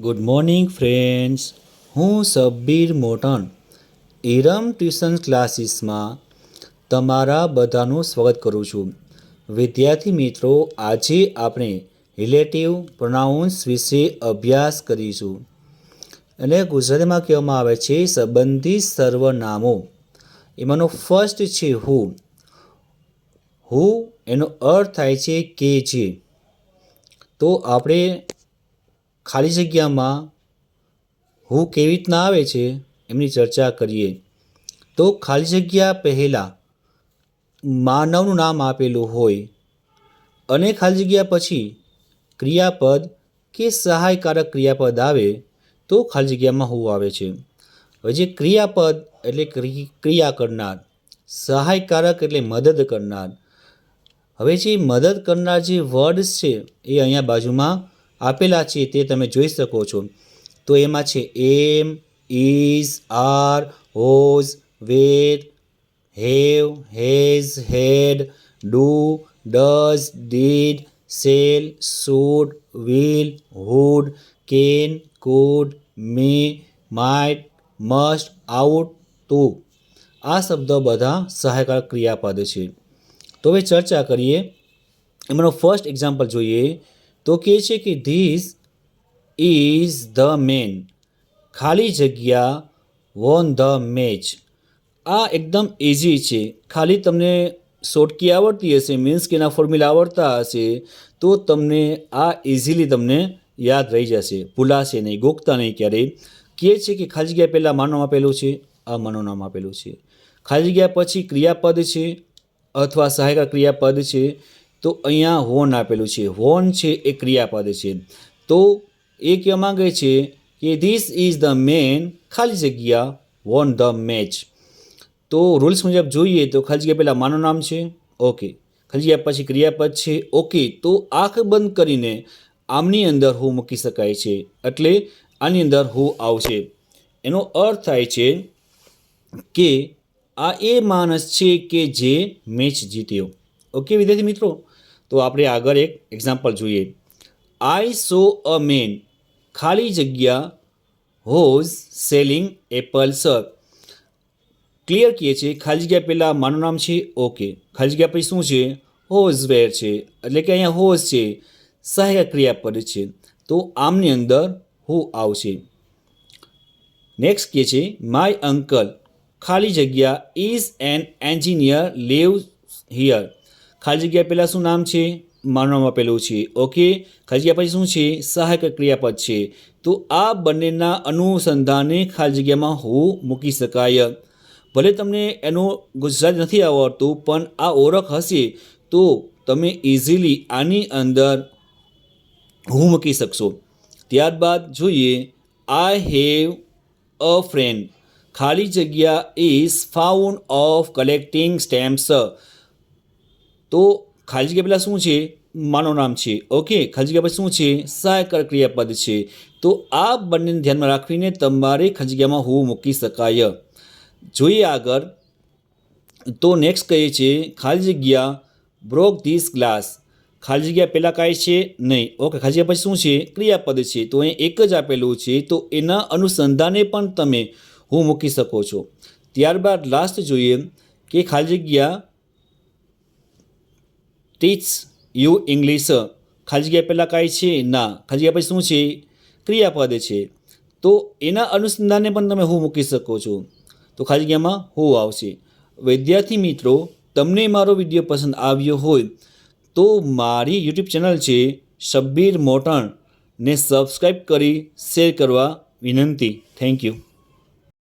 Good morning friends હું Sabbir મોટન ઇરમ tuition ક્લાસીસમાં તમારા બધાનું સ્વાગત કરું છું. વિદ્યાર્થી મિત્રો, આજે આપણે રિલેટિવ પ્રોનાઉન્સ વિશે અભ્યાસ કરીશું. અને ગુજરાતીમાં કહેવામાં આવે છે, સંબંધિત સર્વનામો. એમાંનો ફર્સ્ટ છે હુ હુ એનો અર્થ થાય છે કે જે. તો આપણે ખાલી જગ્યામાં હું કેવી રીતના આવે છે એમની ચર્ચા કરીએ. તો ખાલી જગ્યા પહેલાં માનવનું નામ આપેલું હોય અને ખાલી જગ્યા પછી ક્રિયાપદ કે સહાયકારક ક્રિયાપદ આવે તો ખાલી જગ્યામાં હું આવે છે. હવે જે ક્રિયાપદ એટલે ક્રિ- ક્રિયા કરનાર, સહાયકારક એટલે મદદ કરનાર. હવે જે મદદ કરનાર જે વર્ડ્સ છે એ અહીંયા બાજુમાં આપેલા છે તે તમે જોઈ શકો છો. તો એમાં છે am is are, was, were, have, has, had, do, does, did, shall, should, will, would, can, could, may, might, must, ought, to. આ શબ્દો બધા સહાયકાર ક્રિયાપદ છે. તો હવે ચર્ચા કરીએ. એમનો ફર્સ્ટ એક્ઝામ્પલ જોઈએ. તો કહે છે કે ધીસ ઇઝ ધ મેન. ખાલી જગ્યા વોન ધ મેચ આ એકદમ ઇઝી છે. ખાલી તમને શોટકી આવડતી હશે મીન્સ કે એના ફોર્મ્યુલા આવડતા હશે, તો તમને આ ઇઝીલી તમને યાદ રહી જશે. ભૂલાશે નહીં, ગોખતા નહીં ક્યારેય. કહે છે કે ખાલી જગ્યા પહેલાં માનવ આપેલું છે? આ મનોનામ આપેલું છે. ખાલી જગ્યા પછી ક્રિયાપદ છે? અથવા સહાયક ક્રિયાપદ છે? તો અહીંયા હોન આપેલું છે. હોન છે એ ક્રિયાપદ છે. તો એ કહેવા માંગે છે કે ધીસ ઇઝ ધ મેન ખાલી જગ્યા વોન ધ મેચ તો રૂલ્સ મુજબ જોઈએ તો ખાલી જગ્યા પહેલાં માનું નામ છે. ઓકે ખાલી જગ્યા પછી ક્રિયાપદ છે. ઓકે તો આંખ બંધ કરીને આમની અંદર હું મૂકી શકાય છે. એટલે આની અંદર હું આવશે. એનો અર્થ થાય છે કે આ એ માણસ છે કે જે મેચ જીત્યો. ઓકે વિદ્યાર્થી મિત્રો? તો આપણે આગળ એક એક્ઝામ્પલ જોઈએ. આઈ સો અ મેન ખાલી જગ્યા was selling apple sir clear કહીએ છીએ, ખાલી જગ્યા પહેલાં માનું નામ છે ઓકે ખાલી જગ્યા પછી શું છે? હોઝ વેર છે. એટલે કે અહીંયા હોઝ છે. સહાયક ક્રિયાપદ છે. તો આમની અંદર હું આવશે. નેક્સ્ટ કહે છે માય અંકલ ખાલી જગ્યા is an engineer live here ખાલી જગ્યા પહેલાં શું નામ છે? માનવામાં આપેલું છે. ઓકે ખાલી જગ્યા પછી શું છે? સહાયક ક્રિયાપદ છે. તો આ બંનેના અનુસંધાને ખાલી જગ્યામાં હું મૂકી શકાય. ભલે તમને એનો ગુજરાત નથી આવડતું, પણ આ ઓળખ હશે, તો તમે ઇઝીલી આની અંદર હું મૂકી શકશો. ત્યારબાદ જોઈએ આઈ હેવ અ ફ્રેન્ડ ખાલી જગ્યા is found of collecting stamps તો ખાલી જગ્યા પહેલાં શું છે? માનવ નામ છે. ઓકે ખાલી જગ્યા પછી શું છે? સહાયકાર ક્રિયાપદ છે. તો આ બંનેને ધ્યાનમાં રાખીને તમારે ખાલી જગ્યામાં હું મૂકી શકાય. જોઈએ આગળ. તો નેક્સ્ટ કહે છે ખાલી જગ્યા બ્રોક ધીસ ગ્લાસ ખાલી જગ્યા પહેલાં કાંઈ છે? નહીં. ઓકે ખાલી જગ્યા પછી શું છે? ક્રિયાપદ છે. તો અહીં એક જ આપેલું છે. તો એના અનુસંધાને પણ તમે હું મૂકી શકો છો. ત્યારબાદ લાસ્ટ જોઈએ કે ખાલી જગ્યા ટીચ યુ ઇંગ્લિશ ખાલી જગ્યા પહેલાં કાંઈ છે, ના. ખાલી જગ્યા પછી શું છે? ક્રિયાપદ છે. તો એના અનુસંધાને પણ તમે હું મૂકી શકો છો. તો ખાલી જગ્યામાં હું આવશે. વિદ્યાર્થી મિત્રો, તમને મારો વીડિયો પસંદ આવ્યો હોય, તો મારી યુટ્યુબ ચેનલ છે શબ્બીર મોટણ ને સબસ્ક્રાઈબ કરી શેર કરવા વિનંતી. Thank you